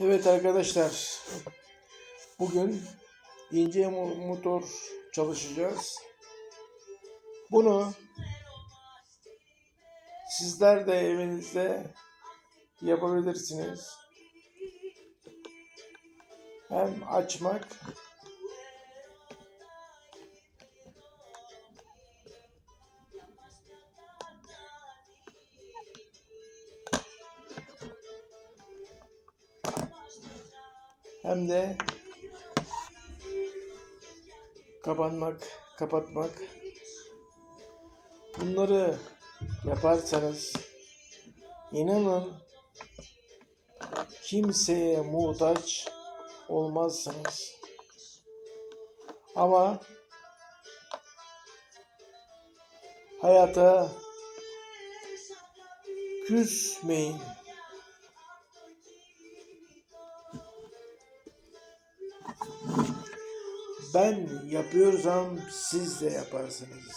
Evet arkadaşlar. Bugün ince mo- motor çalışacağız. Bunu sizler de evinizde yapabilirsiniz. Hem açmak hem de kapanmak, kapatmak. Bunları yaparsanız inanın kimseye muhtaç olmazsınız. Ama hayata küsmeyin. Ben yapıyorsam siz de yaparsınız.